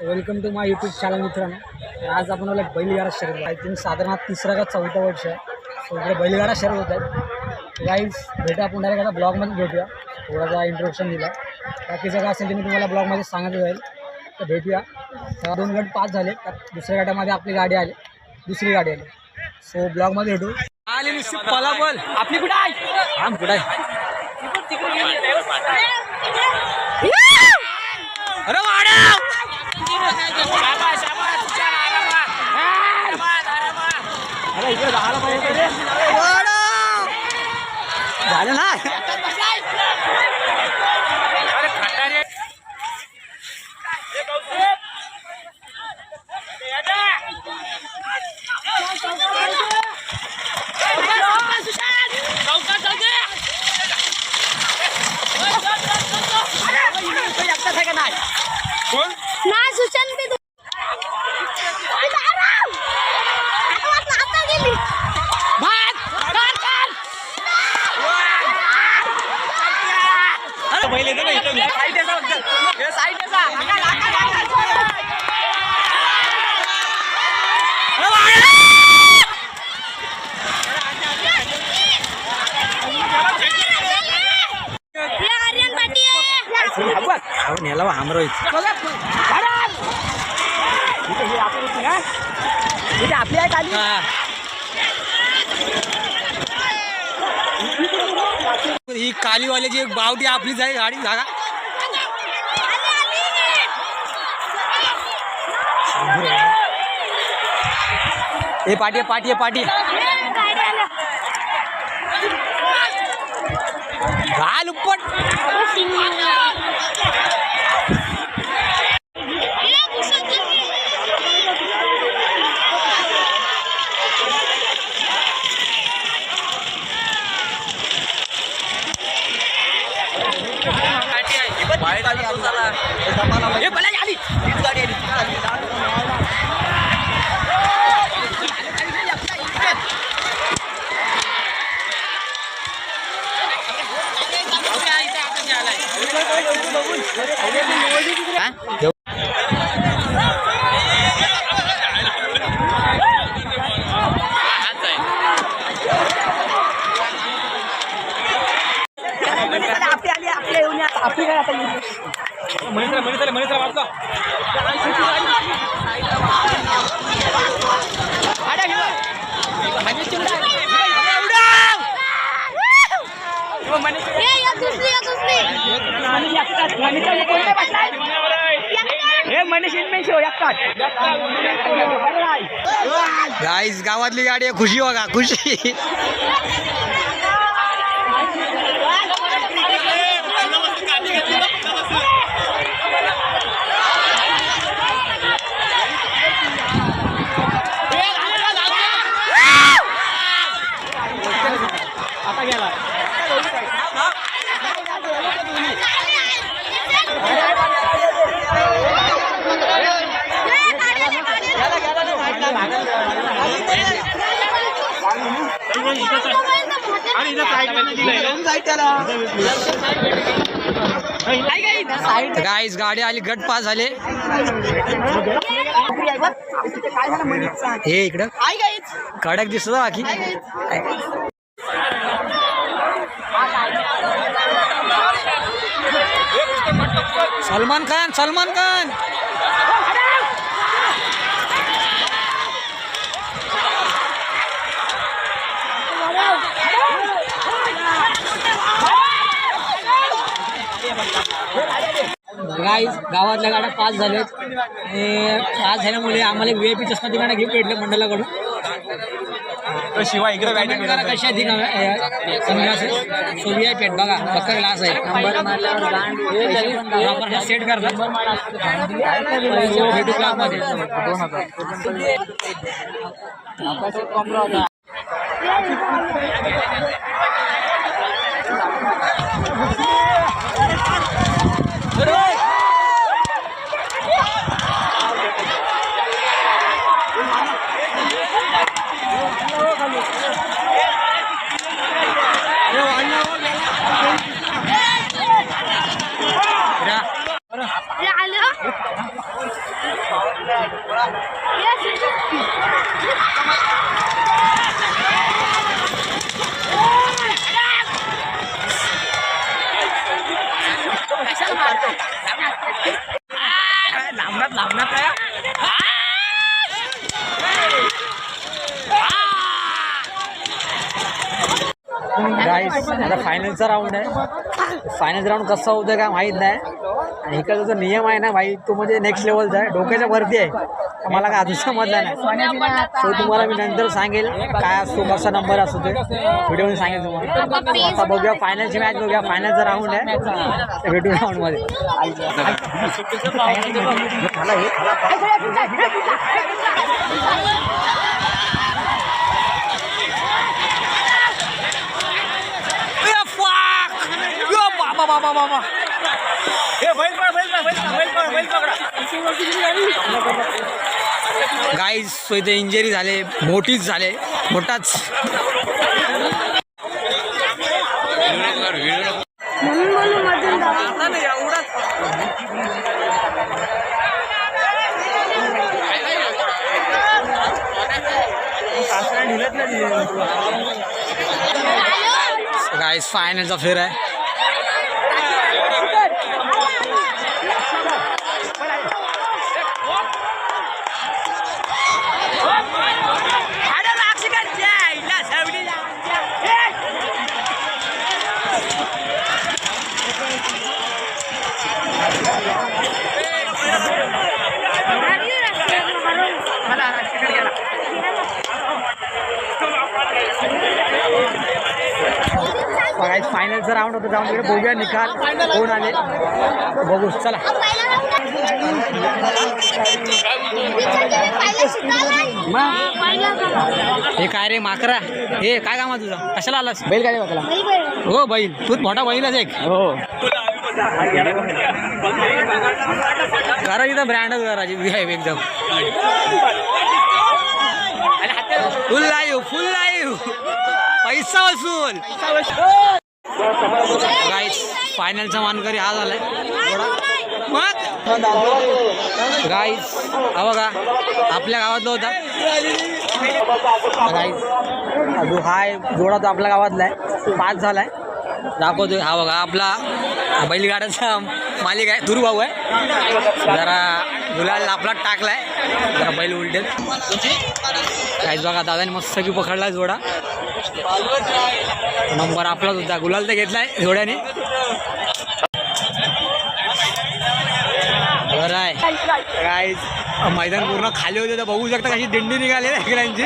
Welcome to my YouTube channel मित्रांनो. आज आपण आलो बैलगाडा शर्यत आय थिंक साधारणतः तिसरा का चौथा वर्ष आहे. इकडे बैलगाडा शर्यत होत आहेत. गाईज भेटा आपण डायरेक्ट आता ब्लॉगमध्ये भेटूया. थोडासा इंट्रोडक्शन दिला. बाकीचं काय असेल ते मी तुम्हाला ब्लॉगमध्ये सांगत जाईल तर भेटूया. दोन गट पाच झाले. त्यात दुसऱ्या गटामध्ये आपली गाडी आली. दुसरी गाडी आली. सो ब्लॉगमध्ये भेटू. आली नुसती पलाबल. आपली कुठं आहे? आम कुठं आहे? झालं पाहिजे रे झालं ना अरे पहिले तर इथं साईड याचा फक्त. हे साईड याचा. अरे वाढव. हे आर्यन पाटी आहे अहो नेला आमरो आपली आहे खाली ही कालीवाल्याची एक बावटी आपलीच आहे गाडी जागा. हे पाठी पाठी पाठी घाल उपट. हे? भला आली मणिसरा मणिसरा मणिसरा गाईस गावातली गाडी आहे खुशी बघा खुशी. गाईस गाडी आली गट पास झाले. हे इकडं. कडक दिसत बाकी. सलमान खान सलमान खान. गाईज गावातल्या गाड्या पाच झाल्यात. आणि पाच झाल्यामुळे आम्हाला व्ही आय पी चष्मा तिकडे गिफ्ट भेटले मंडळाकडून. शिवाय इकडे कमेंट करा कशा the sunglasses so V I P बघा फक्त ग्लास आहे. सेट करतात. So, भेटू क्लासमध्ये दोन हजार Mira. आता फायनलचा राऊंड आहे. फायनलचा राऊंड कसा होतोय काय माहीत नाही. इकडचा जो नियम आहे ना भाई तो म्हणजे नेक्स्ट लेवलचा आहे. डोक्याच्या वरती आहे. मला काय अजून समजला नाही. सो तुम्हाला मी नंतर सांगेल काय असतो कसा नंबर असतो ते. व्हिडिओमध्ये सांगेल तुम्हाला. आता बघूया फायनलची मॅच बघूया. फायनलचा राऊंड आहे. भेटू राऊंडमध्ये गाईज सो इथे इंजरी झाले मोठीच झाले मोठाच. गाईज फायनलचा फेर आहे. फायनलचा राऊंड होता जाऊन तिकडे बघूया निकाल कोण आले. बघू चला. हे काय रे माकरा? हे काय काम आहे तुझं? कशाला आलास? बैल काय बघला हो बैल. तू मोठा बैलच एक. हो. करा इथं ब्रँडच करायची आहे एकदम. फुल लाईव्ह फुल लाईव्ह पैसा वसूल गाईस फायनलचा मानकरी हा झालाय. मग? गाईस हा बघा आपल्या गावातला होता. गाईस जो हाय जोडा तो आपल्या गावातला आहे. पाच झालाय. दाखवतोय. हा बघा आपला बैलगाड्याचा मालिक आहे तुरू भाऊ आहे. जरा गुलाल आपला टाकलाय. जरा बैल उलटेल. काहीच बघा दादाने मस्त की पकडलाय जोडा. नंबर आपलाच होता. गुलाल तर घेतलाय जोड्याने. बरं आहे. काय मैदान पूर्ण खाली होते तर बघू शकता कशी दिंडी निघाली सगळ्यांची